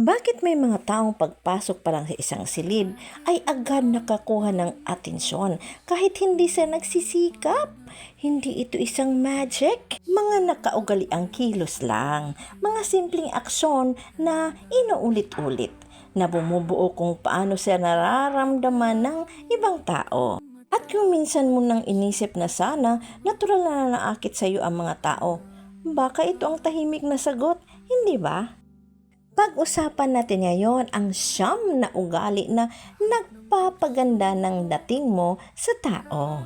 Bakit may mga taong pagpasok pa lang sa isang silid ay agad nakakuha ng atensyon kahit hindi siya nagsisikap? Hindi ito isang magic. Mga nakaugaliang kilos lang. Mga simpleng aksyon na inuulit-ulit na bumubuo kung paano siya nararamdaman ng ibang tao. At kung minsan mo nang inisip na sana, natural na naakit sa iyo ang mga tao. Baka ito ang tahimik na sagot, hindi ba? Pag-usapan natin ngayon ang siyam na ugali na nagpapaganda ng dating mo sa tao.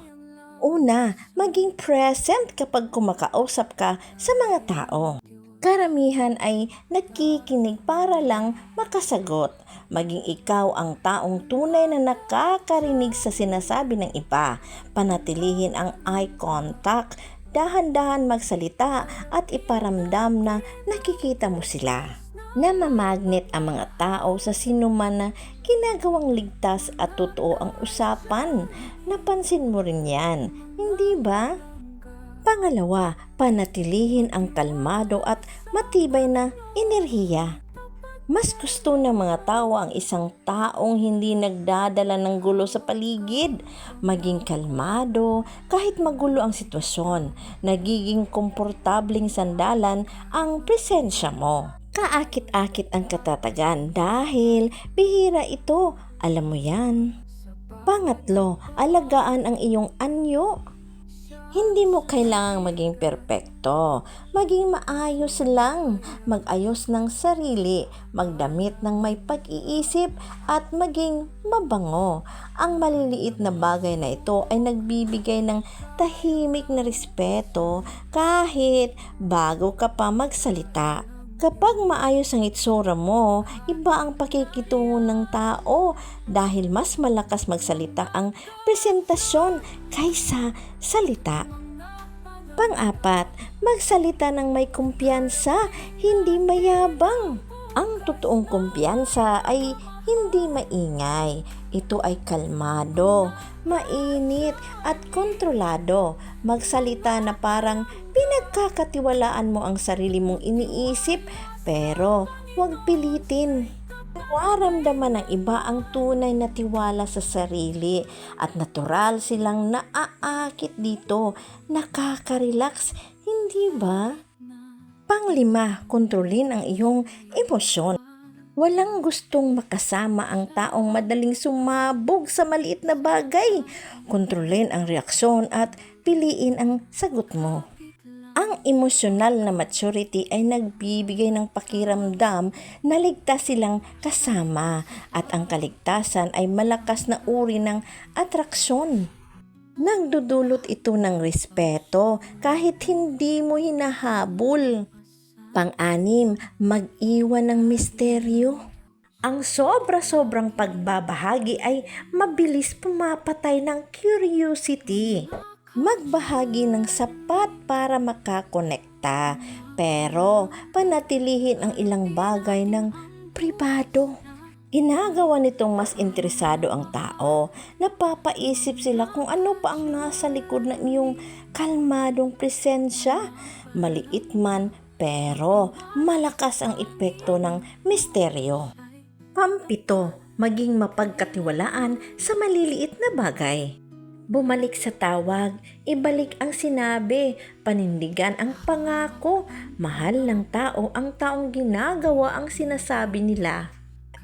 Una, maging present kapag kumakausap ka sa mga tao. Karamihan ay nakikinig para lang makasagot. Maging ikaw ang taong tunay na nakakarinig sa sinasabi ng iba. Panatilihin ang eye contact, dahan-dahan magsalita at iparamdam na nakikita mo sila namamagnet ang mga tao sa sinuman na ginagawang ligtas at totoo ang usapan. Napansin mo rin yan, hindi ba? Pangalawa, panatilihin ang kalmado at matibay na enerhiya. Mas gusto ng mga tao ang isang taong hindi nagdadala ng gulo sa paligid. Maging kalmado kahit magulo ang sitwasyon. Nagiging komportabling sandalan ang presensya mo kaakit-akit ang katatagan dahil bihira ito. Alam mo yan. Pangatlo, alagaan ang iyong anyo. Hindi mo kailangang maging perpekto. Maging maayos lang. Magayos ng sarili. Magdamit ng may pag-iisip at maging mabango. Ang maliliit na bagay na ito ay nagbibigay ng tahimik na respeto kahit bago ka pa magsalita. Kapag maayos ang itsura mo, iba ang pakikitungo ng tao dahil mas malakas magsalita ang presentasyon kaysa salita. Pang-apat, magsalita ng may kumpiyansa, hindi mayabang. Ang totoong kumpiyansa ay hindi maingay. Ito ay kalmado, mainit at kontrolado. Magsalita na parang pinagkakatiwalaan mo ang sarili mong iniisip pero huwag pilitin. Waramdaman ng iba ang tunay na tiwala sa sarili at natural silang naaakit dito. Nakaka-relax, hindi ba? Panglima, kontrolin ang iyong emosyon. Walang gustong makasama ang taong madaling sumabog sa maliit na bagay. Kontrolin ang reaksyon at piliin ang sagot mo. Ang emosyonal na maturity ay nagbibigay ng pakiramdam na ligtas silang kasama at ang kaligtasan ay malakas na uri ng atraksyon. Nagdudulot ito ng respeto kahit hindi mo hinahabol. Pang-anim, mag-iwan ng misteryo. Ang sobra-sobrang pagbabahagi ay mabilis pumapatay ng curiosity. Magbahagi ng sapat para makakonekta, pero panatilihin ang ilang bagay ng pribado. Ginagawa nitong mas interesado ang tao. Napapaisip sila kung ano pa ang nasa likod ng iyong kalmadong presensya. Maliit man pero malakas ang epekto ng misteryo. Pampito, maging mapagkatiwalaan sa maliliit na bagay. Bumalik sa tawag, ibalik ang sinabi, panindigan ang pangako, mahal ng tao ang taong ginagawa ang sinasabi nila.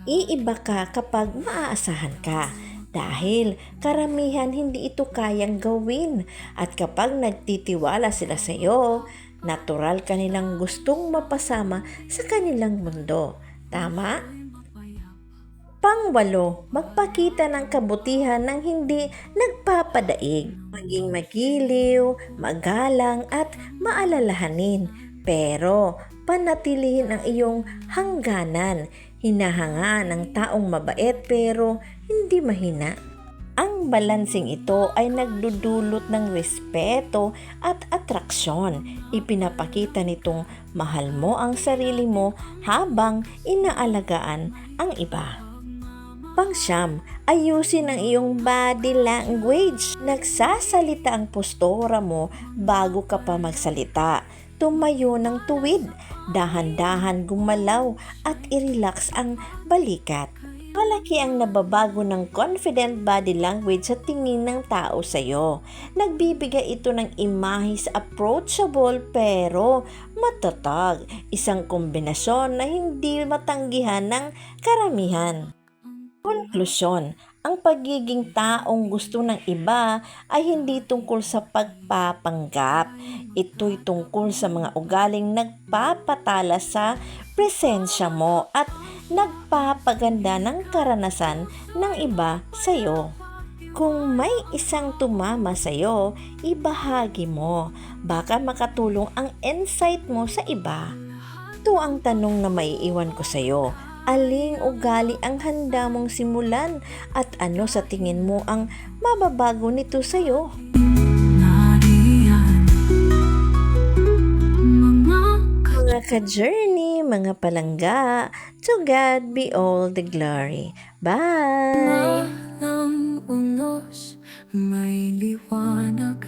Iiba ka kapag maaasahan ka dahil karamihan hindi ito kayang gawin at kapag nagtitiwala sila sa iyo, natural kanilang gustong mapasama sa kanilang mundo. Tama? Pangwalo, magpakita ng kabutihan ng hindi nagpapadaig. Maging magiliw, magalang at maalalahanin. Pero panatilihin ang iyong hangganan. Hinahanga ng taong mabait pero hindi mahina. Ang balansing ito ay nagdudulot ng respeto at atraksyon. Ipinapakita nitong mahal mo ang sarili mo habang inaalagaan ang iba. Pangsyam, ayusin ang iyong body language. Nagsasalita ang postura mo bago ka pa magsalita. tumayo ng tuwid, dahan-dahan gumalaw at i-relax ang balikat. Malaki ang nababago ng confident body language sa tingin ng tao sa'yo. Nagbibigay ito ng imahe sa approachable pero matatag. Isang kombinasyon na hindi matanggihan ng karamihan. Konklusyon, ang pagiging taong gusto ng iba ay hindi tungkol sa pagpapanggap. Ito'y tungkol sa mga ugaling nagpapatala sa presensya mo at nagpapaganda ng karanasan ng iba sa'yo. Kung may isang tumama sa'yo, ibahagi mo. Baka makatulong ang insight mo sa iba. Ito ang tanong na maiiwan ko sa'yo. Aling ugali ang handa mong simulan at ano sa tingin mo ang mababago nito sa'yo? Nariyan Mga ka-journey, mga palangga, to God be all the glory. Bye! May liwanag